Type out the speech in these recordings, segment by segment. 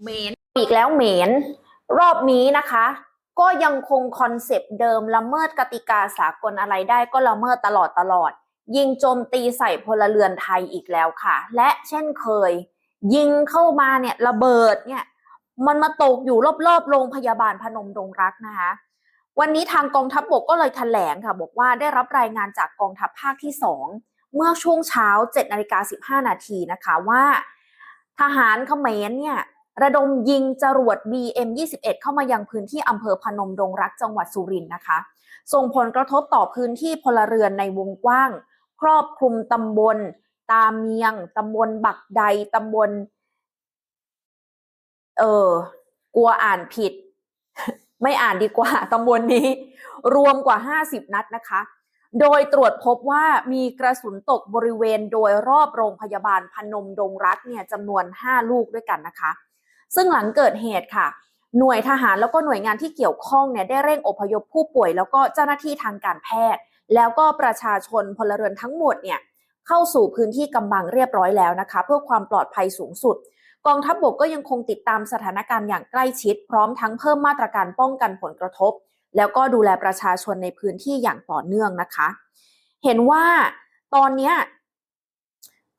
เหมนอีกแล้วเหม็นรอบนี้นะคะ ก็ยังคงคอนเซปต์เดิมละเมิดกติกาสากลอะไรได้ก็ละเมิดตลอดตลอด ยิงโจมตีใส่พลเรือนไทยอีกแล้วค่ะ และเช่นเคย ยิงเข้ามาเนี่ยระเบิดเนี่ยมันมาตกอยู่รอบๆโรงพยาบาลพนมดงรักนะคะ วันนี้ทางกองทัพบบกก็เลยแถลงค่ะ บอกว่าได้รับรายงานจากกองทัพภาคที่ 2 เมื่อช่วงเช้า7นาฬิกา15นาทีนะคะว่า ทหารเขมรเนี่ย ระดมยิงจรวด BM21 เข้ามายังพื้นที่อำเภอพนมดงรักจังหวัดสุรินทร์นะคะ ส่งผลกระทบต่อพื้นที่พลเรือนในวงกว้าง ครอบคลุมตำบล ตาเมียงตำบลบักใดตำบล เออกลัวอ่านผิด ไม่อ่านดีกว่าตำบลนี้ รวมกว่า 50 นัดนะคะ โดยตรวจพบว่ามีกระสุนตกบริเวณโดยรอบโรงพยาบาลพนมดงรักเนี่ยจำนวน 5 ลูกด้วยกันนะคะ ซึ่งหลังเกิดเหตุค่ะ หน่วยทหารแล้วก็หน่วยงานที่เกี่ยวข้องเนี่ยได้เร่งอพยพผู้ป่วย แล้วก็เจ้าหน้าที่ทางการแพทย์ แล้วก็ประชาชนพลเรือนทั้งหมดเนี่ยเข้าสู่พื้นที่กำบังเรียบร้อยแล้วนะคะ เพื่อความปลอดภัยสูงสุด กองทัพบบกก็ยังคงติดตามสถานการณ์อย่างใกล้ชิด พร้อมทั้งเพิ่มมาตรการป้องกันผลกระทบ แล้วก็ดูแลประชาชนในพื้นที่อย่างต่อเนื่องนะคะ เห็นว่าตอนเนี้ย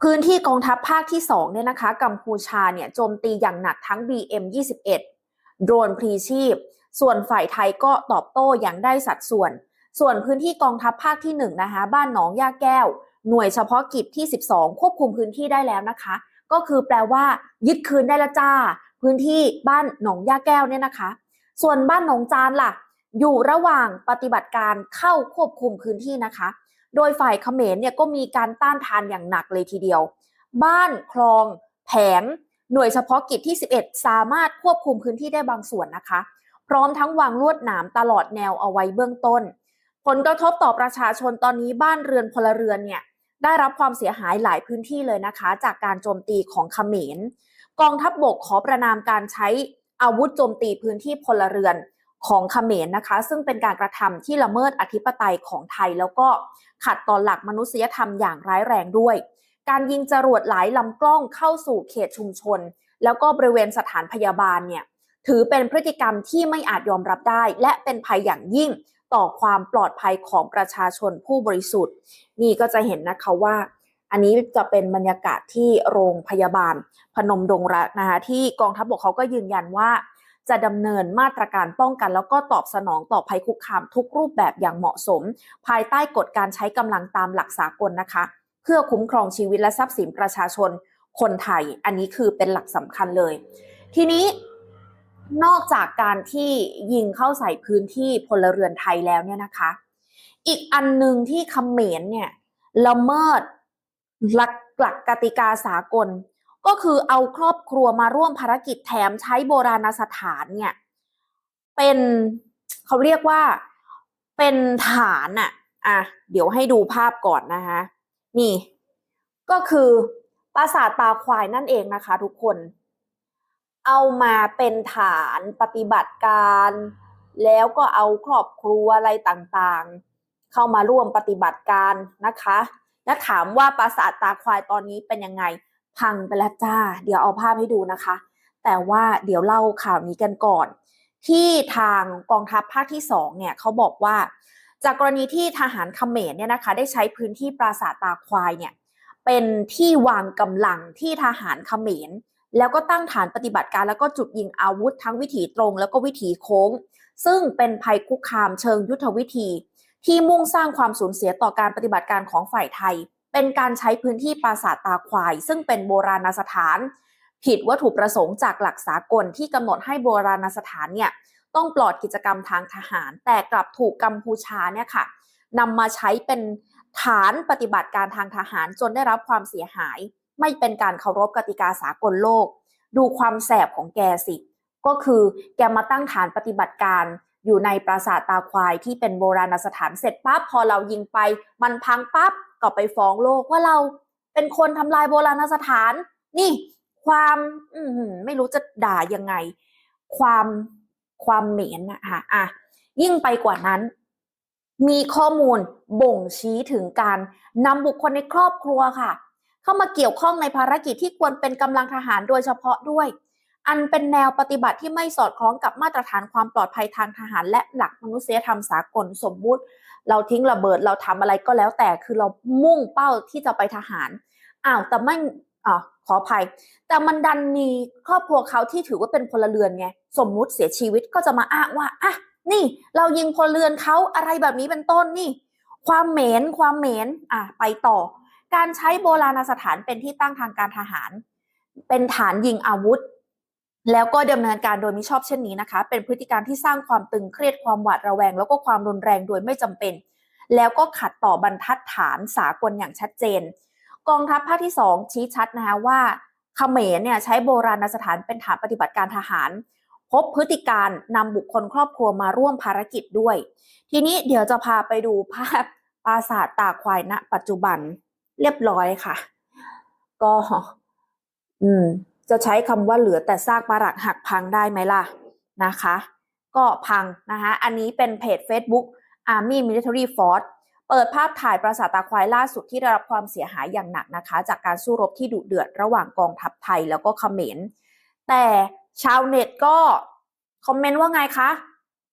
พื้นที่กองทัพภาคที่2เนี่ยนะคะกัมพูชาเนี่ยโจมตีอย่างหนักทั้ง BM21 โดรนพรีชีพ ส่วนฝ่ายไทยก็ตอบโต้อย่างได้สัดส่วน ส่วนพื้นที่กองทัพภาคที่1นะคะบ้านหนองย่าแก้ว หน่วยเฉพาะกิจที่ 12 ควบคุมพื้นที่ได้แล้วนะคะ ก็คือแปลว่า ยึดคืนได้ละจ้า พื้นที่บ้านหนองย่าแก้วเนี่ยนะคะ ส่วนบ้านหนองจานล่ะ อยู่ระหว่างปฏิบัติการเข้าควบคุมพื้นที่นะคะ โดยฝ่ายเขมรเนี่ยก็มีการต้านทานอย่างหนักเลยทีเดียว บ้านคลองแผงหน่วยเฉพาะกิจที่ 11 สามารถควบคุมพื้นที่ได้บางส่วนนะคะ พร้อมทั้งวางลวดหนามตลอดแนวเอาไว้เบื้องต้น ผลกระทบต่อประชาชนตอนนี้บ้านเรือนพลเรือนเนี่ยได้รับความเสียหายหลายพื้นที่เลยนะคะ จากการโจมตีของเขมร กองทัพบบกขอประนามการใช้อาวุธโจมตีพื้นที่พลเรือน ของเขมรนะคะ ซึ่งเป็นการกระทำที่ละเมิดอธิปไตยของไทย แล้วก็ขัดต่อหลักมนุษยธรรมอย่างร้ายแรงด้วย การยิงจรวดหลายลำกล้องเข้าสู่เขตชุมชน แล้วก็บริเวณสถานพยาบาลเนี่ยถือเป็นพฤติกรรมที่ไม่อาจยอมรับได้ และเป็นภัยอย่างยิ่งต่อความปลอดภัยของประชาชนผู้บริสุทธิ์ นี่ก็จะเห็นนะคะว่า อันนี้จะเป็นบรรยากาศที่โรงพยาบาลพนมดงรักนะคะที่กองทัพบกเขาก็ยืนยันว่า จะดำเนินมาตรการป้องกัน แล้วก็ตอบสนองต่อภัยคุกคามทุกรูปแบบอย่างเหมาะสม ภายใต้กฎการใช้กำลังตามหลักสากลนะคะ เพื่อคุ้มครองชีวิตและทรัพย์สินประชาชนคนไทย อันนี้คือเป็นหลักสำคัญเลย ทีนี้นอกจากการที่ยิงเข้าใส่พื้นที่พลเรือนไทยแล้วเนี่ยนะคะ อีกอันหนึ่งที่เขมรเนี่ยละเมิดหลักหลักกติกาสากล ก็คือเอาครอบครัวมาร่วมภารกิจแถมใช้โบราณสถานเนี่ยเป็นเขาเรียกว่าเป็นฐานอะอะเดี๋ยวให้ดูภาพก่อนนะคะนี่ ก็คือปราสาทตาควายนั่นเองนะคะ ทุกคน เอามาเป็นฐานปฏิบัติการ แล้วก็เอาครอบครัวอะไรต่างๆ เข้ามาร่วมปฏิบัติการนะคะ และถามว่าปราสาทตาควายตอนนี้เป็นยังไง พังไปแล้วจ้า เดี๋ยวเอาภาพให้ดูนะคะ แต่ว่าเดี๋ยวเล่าข่าวนี้กันก่อน ที่ทางกองทัพภาคที่สองเนี่ยเขาบอกว่า จากกรณีที่ทหารเขมรเนี่ยนะคะ ได้ใช้พื้นที่ปราสาทตาควายเนี่ยเป็นที่วางกำลังที่ทหารเขมร แล้วก็ตั้งฐานปฏิบัติการแล้วก็จุดยิงอาวุธทั้งวิถีตรง แล้วก็วิถีโค้ง ซึ่งเป็นภัยคุกคามเชิงยุทธวิธี ที่มุ่งสร้างความสูญเสียต่อการปฏิบัติการของฝ่ายไทย เป็นการใช้พื้นที่ปราสาทตาควาย ซึ่งเป็นโบราณสถาน ผิดวัตถุประสงค์จากหลักสากลที่กำหนดให้โบราณสถานเนี่ยต้องปลอดกิจกรรมทางทหาร แต่กลับถูกกัมพูชาเนี่ยค่ะนำมาใช้เป็นฐานปฏิบัติการทางทหารจนได้รับความเสียหาย ไม่เป็นการเคารพกติกาสากลโลก ดูความแสบของแกสิ ก็คือแกมาตั้งฐานปฏิบัติการอยู่ในปราสาทตาควายที่เป็นโบราณสถานเสร็จปั๊บพอเรายิงไป มันพังปั๊บ ก็ไปฟ้องโลกว่าเราเป็นคนทำลายโบราณสถาน นี่ความอืมไม่รู้จะด่ายังไง ความความเหม็นนะคะอะยิ่งไปกว่านั้น มีข้อมูลบ่งชี้ถึงการนำบุคคลในครอบครัวค่ะ เข้ามาเกี่ยวข้องในภารกิจที่ควรเป็นกำลังทหารโดยเฉพาะด้วย อันเป็นแนวปฏิบัติที่ไม่สอดคล้องกับมาตรฐานความปลอดภัยทางทหาร และหลักมนุษยธรรมสากลสมมุติ เราทิ้งระเบิดเราทำอะไรก็แล้วแต่คือเรามุ่งเป้าที่จะไปทหารอ้าวแต่ไม่อ่าขออภัย แต่มันดันมีครอบครัวเขาที่ถือว่าเป็นพลเรือนไงสมมุติเสียชีวิตก็จะมาอ้างว่าอะนี่เรายิงพลเรือนเขาอะไรแบบนี้เป็นต้นนี่ ความเหม็นความเหม็นอะไปต่อ การใช้โบราณสถานเป็นที่ตั้งทางการทหาร เป็นฐานยิงอาวุธ แล้วก็ดำเนินการโดยมิชอบเช่นนี้นะคะ เป็นพฤติการที่สร้างความตึงเครียดความหวาดระแวง แล้วก็ความรุนแรงโดยไม่จำเป็น แล้วก็ขัดต่อบรรทัดฐานสากลอย่างชัดเจน กองทัพภาคที่ 2 ชี้ชัดนะคะว่าเขมรเนี่ยใช้โบราณสถานเป็นฐานปฏิบัติการทหาร พบพฤติการนำบุคคลครอบครัวมาร่วมภารกิจด้วย ทีนี้เดี๋ยวจะพาไปดูภาพปราสาทตาควายณ ปัจจุบันเรียบร้อยค่ะ ก็ อืม จะใช้คำว่าเหลือแต่ซากปรักหักพังได้ไหมล่ะนะคะ ก็พังนะคะอันนี้เป็นเพจ Facebook Army Military Force เปิดภาพถ่ายปราสาทตาควายล่าสุดที่ได้รับความเสียหายอย่างหนักนะคะ จากการสู้รบที่ดุเดือดระหว่างกองทัพไทยแล้วก็เขมร แต่ชาวเน็ตก็คอมเมนต์ว่าไงคะ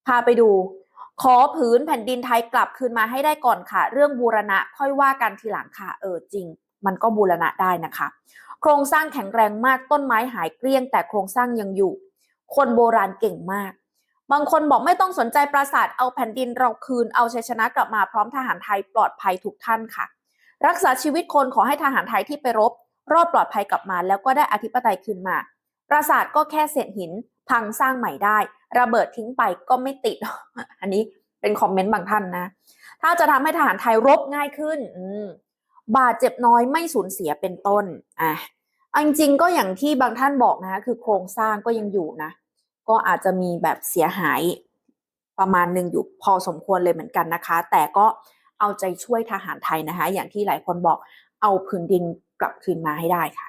พาไปดู ขอผืนแผ่นดินไทยกลับคืนมาให้ได้ก่อนค่ะ เรื่องบูรณะค่อยว่ากันทีหลังค่ะ เออจริง มันก็บูรณะได้นะคะ โครงสร้างแข็งแรงมากต้นไม้หายเกลี้ยง แต่โครงสร้างยังอยู่ คนโบราณเก่งมาก บางคนบอกไม่ต้องสนใจปราสาทเอาแผ่นดินเราคืนเอาชัยชนะกลับมาพร้อมทหารไทยปลอดภัยทุกท่านค่ะ รักษาชีวิตคนขอให้ทหารไทยที่ไปรบ รอดปลอดภัยกลับมา แล้วก็ได้อธิปไตยคืนมา ปราสาทก็แค่เศษหิน พังสร้างใหม่ได้ ระเบิดทิ้งไปก็ไม่ติด อันนี้เป็นคอมเมนต์บางท่านนะ ถ้าจะทำให้ทหารไทยรบง่ายขึ้น อื บาดเจ็บน้อยไม่สูญเสียเป็นต้นอะอันจริงก็อย่างที่บางท่านบอกนะคะคือโครงสร้างก็ยังอยู่นะ ก็อาจจะมีแบบเสียหายประมาณหนึ่งอยู่พอสมควรเลยเหมือนกันนะคะ แต่ก็เอาใจช่วยทหารไทยนะคะ อย่างที่หลายคนบอกเอาพื้นดินกลับคืนมาให้ได้ค่ะ